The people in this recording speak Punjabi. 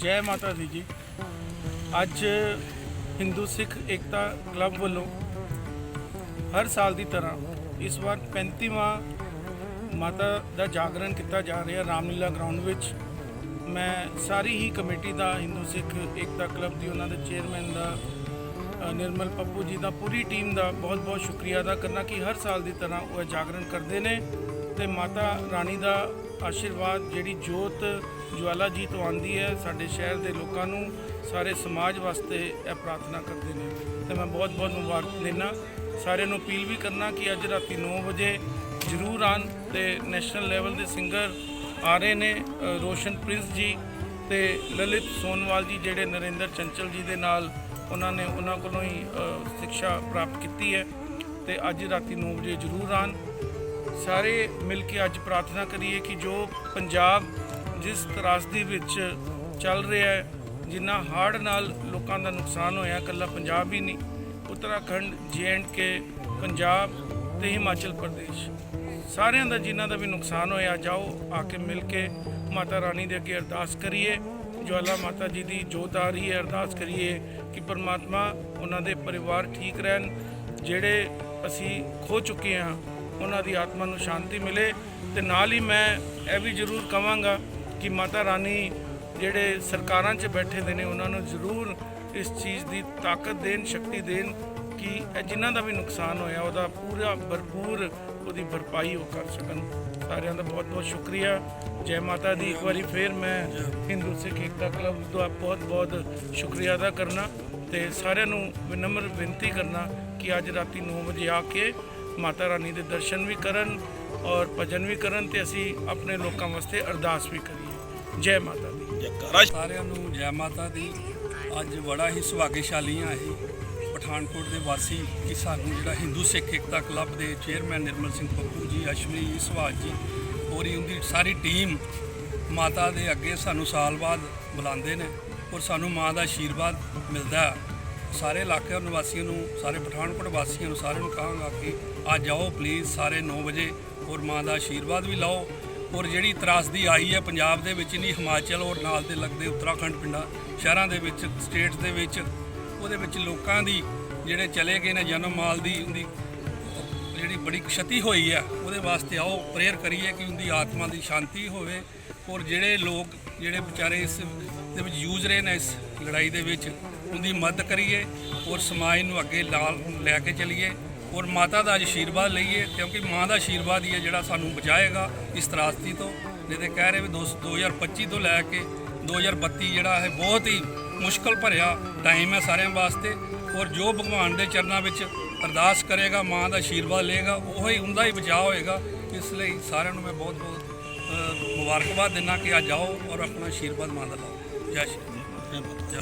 ਜੈ ਮਾਤਾ ਦੀ ਜੀ। ਅੱਜ ਹਿੰਦੂ ਸਿੱਖ ਏਕਤਾ ਕਲੱਬ ਵੱਲੋਂ ਹਰ ਸਾਲ ਦੀ ਤਰ੍ਹਾਂ ਇਸ ਵਾਰ 35ਵਾਂ ਮਾਤਾ ਦਾ ਜਾਗਰਣ ਕੀਤਾ ਜਾ ਰਿਹਾ ਰਾਮਲੀਲਾ ਗਰਾਊਂਡ ਵਿੱਚ। ਮੈਂ ਸਾਰੀ ਹੀ ਕਮੇਟੀ ਦਾ ਹਿੰਦੂ ਸਿੱਖ ਏਕਤਾ ਕਲੱਬ ਦੀ ਉਹਨਾਂ ਦੇ ਚੇਅਰਮੈਨ ਦਾ ਨਿਰਮਲ ਪੱਪੂ ਜੀ ਦਾ, ਪੂਰੀ ਟੀਮ ਦਾ ਬਹੁਤ ਬਹੁਤ ਸ਼ੁਕਰੀਆ ਅਦਾ ਕਰਨਾ ਕਿ ਹਰ ਸਾਲ ਦੀ ਤਰ੍ਹਾਂ ਉਹ ਜਾਗਰਣ ਕਰਦੇ ਨੇ ਤੇ ਮਾਤਾ ਰਾਣੀ ਦਾ ਆਸ਼ੀਰਵਾਦ, ਜਿਹੜੀ ਜੋਤ ਜਵਾਲਾ ਜੀ ਤੋਂ ਆਂਦੀ ਹੈ, ਸਾਡੇ ਸ਼ਹਿਰ ਦੇ ਲੋਕਾਂ ਨੂੰ ਸਾਰੇ ਸਮਾਜ ਵਾਸਤੇ ਇਹ ਪ੍ਰਾਰਥਨਾ ਕਰਦੇ ਨੇ। ਤੇ ਮੈਂ ਬਹੁਤ ਬਹੁਤ ਮੁਬਾਰਕ ਦਿੰਦਾ। ਸਾਰਿਆਂ ਨੂੰ ਅਪੀਲ ਵੀ ਕਰਨਾ ਕਿ ਅੱਜ ਰਾਤੀ 9 ਵਜੇ ਜ਼ਰੂਰ ਆਣ ਤੇ ਨੈਸ਼ਨਲ ਲੈਵਲ ਦੇ ਸਿੰਗਰ ਆ ਰਹੇ ਨੇ ਰੋਸ਼ਨ ਪ੍ਰਿੰਸ ਜੀ ਤੇ ਲਲਿਤ ਸੋਨਵਾਲ ਜੀ ਜਿਹੜੇ ਨਰਿੰਦਰ ਚੰਚਲ ਜੀ ਦੇ ਨਾਲ ਉਹਨਾਂ ਨੇ ਉਹਨਾਂ ਕੋਲੋਂ ਹੀ ਸਿੱਖਿਆ ਪ੍ਰਾਪਤ ਕੀਤੀ ਹੈ ਤੇ ਅੱਜ ਰਾਤੀ 9 ਵਜੇ ਜ਼ਰੂਰ ਆਣ ਸਾਰੇ ਮਿਲ ਕੇ ਅੱਜ ਪ੍ਰਾਰਥਨਾ ਕਰੀਏ ਕਿ ਜੋ ਪੰਜਾਬ ਜਿਸ ਤਰਾਸਦੀ ਵਿੱਚ ਚੱਲ ਰਿਹਾ ਹੈ, ਜਿੰਨਾ ਹਾੜ ਨਾਲ ਲੋਕਾਂ ਦਾ ਨੁਕਸਾਨ ਹੋਇਆ, ਇਕੱਲਾ ਪੰਜਾਬ ਹੀ ਨਹੀਂ, ਉੱਤਰਾਖੰਡ ਕੇ ਪੰਜਾਬ ਤੇ ਹਿਮਾਚਲ ਪ੍ਰਦੇਸ਼। ਸਾਰਿਆਂ ਦਾ ਜਿਨ੍ਹਾਂ ਦਾ ਵੀ ਨੁਕਸਾਨ ਹੋਇਆ, ਜਾਓ, ਆ ਕੇ ਮਿਲ ਕੇ ਮਾਤਾ ਰਾਣੀ ਦੇ ਅੱਗੇ ਅਰਦਾਸ ਕਰੀਏ, ਜਵਾਲਾ ਮਾਤਾ ਜੀ ਦੀ ਜੋਤ ਆ ਰਹੀ ਹੈ, ਅਰਦਾਸ ਕਰੀਏ ਕਿ ਪਰਮਾਤਮਾ ਉਹਨਾਂ ਦੇ ਪਰਿਵਾਰ ਠੀਕ ਰਹਿਣ, ਜਿਹੜੇ ਅਸੀਂ ਖੋ ਚੁੱਕੇ ਹਾਂ, ਉਹਨਾਂ ਦੀ ਆਤਮਾ ਨੂੰ ਸ਼ਾਂਤੀ ਮਿਲੇ ਤੇ ਨਾਲ ਹੀ ਮੈਂ ਇਹ ਵੀ ਜ਼ਰੂਰ ਕਵਾਂਗਾ ਕਿ ਮਾਤਾ ਰਾਣੀ ਜਿਹੜੇ ਸਰਕਾਰਾਂ 'ਚ ਬੈਠੇ ਦੇ ਨੇ, ਉਹਨਾਂ ਨੂੰ ਜ਼ਰੂਰ ਇਸ ਚੀਜ਼ ਦੀ ਤਾਕਤ ਦੇਣ, ਸ਼ਕਤੀ ਦੇਣ ਕਿ ਜਿਨ੍ਹਾਂ ਦਾ ਵੀ ਨੁਕਸਾਨ ਹੋਇਆ, ਉਹਦਾ ਪੂਰਾ ਭਰਪੂਰ ਉਹਦੀ ਭਰਪਾਈ ਉਹ ਕਰ ਸਕਣ। ਸਾਰਿਆਂ ਦਾ ਬਹੁਤ ਬਹੁਤ ਸ਼ੁਕਰੀਆ। ਜੈ ਮਾਤਾ ਦੀ। ਇੱਕ ਵਾਰੀ ਫੇਰ ਮੈਂ ਹਿੰਦੂ ਸਿੱਖ ਏਕਤਾ ਕਲੱਬ ਦਾ ਬਹੁਤ ਬਹੁਤ ਸ਼ੁਕਰੀਆ ਅਦਾ ਕਰਨਾ ਤੇ ਸਾਰਿਆਂ ਨੂੰ ਵਿਨਮਰ ਬੇਨਤੀ ਕਰਨਾ ਕਿ ਅੱਜ ਰਾਤੀ 9 ਵਜੇ ਆ ਕੇ ਮਾਤਾ ਰਾਣੀ ਦੇ ਦਰਸ਼ਨ ਵੀ ਕਰਨ ਔਰ ਭਜਨ ਵੀ ਕਰਨ ਤੇ ਅਸੀਂ ਆਪਣੇ ਲੋਕਾਂ ਵਾਸਤੇ ਅਰਦਾਸ ਵੀ ਕਰੀਏ। ਜੈ ਮਾਤਾ ਦੀ। ਸਾਰਿਆਂ ਨੂੰ ਜੈ ਮਾਤਾ ਦੀ। ਅੱਜ ਬੜਾ ਹੀ ਸੁਭਾਗਿਆਸ਼ਾਲੀ ਹਾਂ ਅਸੀਂ ਪਠਾਨਕੋਟ ਦੇ ਵਾਸੀ ਕਿ ਸਾਨੂੰ ਜਿਹੜਾ ਹਿੰਦੂ ਸਿੱਖ ਏਕਤਾ ਕਲੱਬ ਦੇ ਚੇਅਰਮੈਨ ਨਿਰਮਲ ਸਿੰਘ ਪੱਪੂ ਜੀ ਅਸ਼ਵਨੀ ਸੁਭਾਸ਼ ਜੀ ਔਰ ਉਹਦੀ ਸਾਰੀ ਟੀਮ ਮਾਤਾ ਦੇ ਅੱਗੇ ਸਾਨੂੰ ਸਾਲ ਬਾਅਦ ਬੁਲਾਉਂਦੇ ਨੇ ਔਰ ਸਾਨੂੰ ਮਾਂ ਦਾ ਆਸ਼ੀਰਵਾਦ ਮਿਲਦਾ। ਹੈ। ਸਾਰੇ ਇਲਾਕੇ ਨਿਵਾਸੀਆਂ ਨੂੰ, ਸਾਰੇ ਪਠਾਨਕੋਟ ਵਾਸੀਆਂ ਨੂੰ ਸਾਰਿਆਂ ਨੂੰ ਕਹਾਂਗਾ ਕਿ ਅੱਜ ਆਓ ਪਲੀਜ਼ ਸਾਰੇ 9 ਵਜੇ ਔਰ ਮਾਂ ਦਾ ਆਸ਼ੀਰਵਾਦ ਵੀ ਲਓ। ਔਰ ਜਿਹੜੀ ਤਰਾਸਦੀ ਆਈ ਹੈ ਪੰਜਾਬ ਦੇ ਵਿੱਚ ਨਹੀਂ, ਹਿਮਾਚਲ ਔਰ ਨਾਲ ਦੇ ਲੱਗਦੇ ਉੱਤਰਾਖੰਡ ਪਿੰਡਾਂ, ਸ਼ਹਿਰਾਂ ਦੇ ਵਿੱਚ ਸਟੇਟਸ ਦੇ ਵਿੱਚ, ਉਹਦੇ ਵਿੱਚ ਲੋਕਾਂ ਦੀ ਜਿਹੜੇ ਚਲੇ ਗਏ ਨੇ ਜਨਮ ਮਾਲ ਦੀ, ਉਹਦੀ ਜਿਹੜੀ ਬੜੀ ਖਤੀ ਹੋਈ ਹੈ, ਉਹਦੇ ਵਾਸਤੇ ਆਓ ਪ੍ਰੇਅਰ ਕਰੀਏ ਕਿ ਉਹਦੀ ਆਤਮਾ ਦੀ ਸ਼ਾਂਤੀ ਹੋਵੇ। ਔਰ ਜਿਹੜੇ ਲੋਕ, ਜਿਹੜੇ ਵਿਚਾਰੇ ਇਸ ਦੇ ਵਿੱਚ ਯੂਜ਼ ਰਹੇ ਨੇ ਇਸ ਲੜਾਈ ਦੇ ਵਿੱਚ, ਉਹਦੀ ਮਦਦ ਕਰੀਏ ਔਰ ਸਮਾਜ ਨੂੰ ਅੱਗੇ ਨਾਲ ਲੈ ਕੇ ਚੱਲੀਏ ਔਰ ਮਾਤਾ ਦਾ ਆਸ਼ੀਰਵਾਦ ਲਈਏ, ਕਿਉਂਕਿ ਮਾਂ ਦਾ ਆਸ਼ੀਰਵਾਦ ਹੀ ਹੈ ਜਿਹੜਾ ਸਾਨੂੰ ਬਚਾਏਗਾ ਇਸ ਤਰਾਸਤੀ ਤੋਂ। ਨਹੀਂ ਕਹਿ ਰਹੇ ਵੀ ਦੋ- 2025 ਤੋਂ ਲੈ ਕੇ 2032 ਜਿਹੜਾ ਹੈ ਬਹੁਤ ਹੀ ਮੁਸ਼ਕਲ ਭਰਿਆ ਟਾਈਮ ਹੈ ਸਾਰਿਆਂ ਵਾਸਤੇ ਔਰ ਜੋ ਭਗਵਾਨ ਦੇ ਚਰਨਾਂ ਵਿੱਚ ਅਰਦਾਸ ਕਰੇਗਾ, ਮਾਂ ਦਾ ਆਸ਼ੀਰਵਾਦ ਲਏਗਾ, ਉਹ ਹੀ ਉਹਦਾ ਹੀ ਬਚਾਅ ਹੋਏਗਾ, ਇਸ ਲਈ ਸਾਰਿਆਂ ਨੂੰ ਮੈਂ ਬਹੁਤ ਬਹੁਤ ਮੁਬਾਰਕਬਾਦ ਦਿੰਦਾ ਕਿ ਅੱਜ ਆਓ ਔਰ ਆਪਣਾ ਆਸ਼ੀਰਵਾਦ ਮਾਂ ਦਾ ਲਓ। ਜੈ ਸ਼੍ਰੀ ਜੈ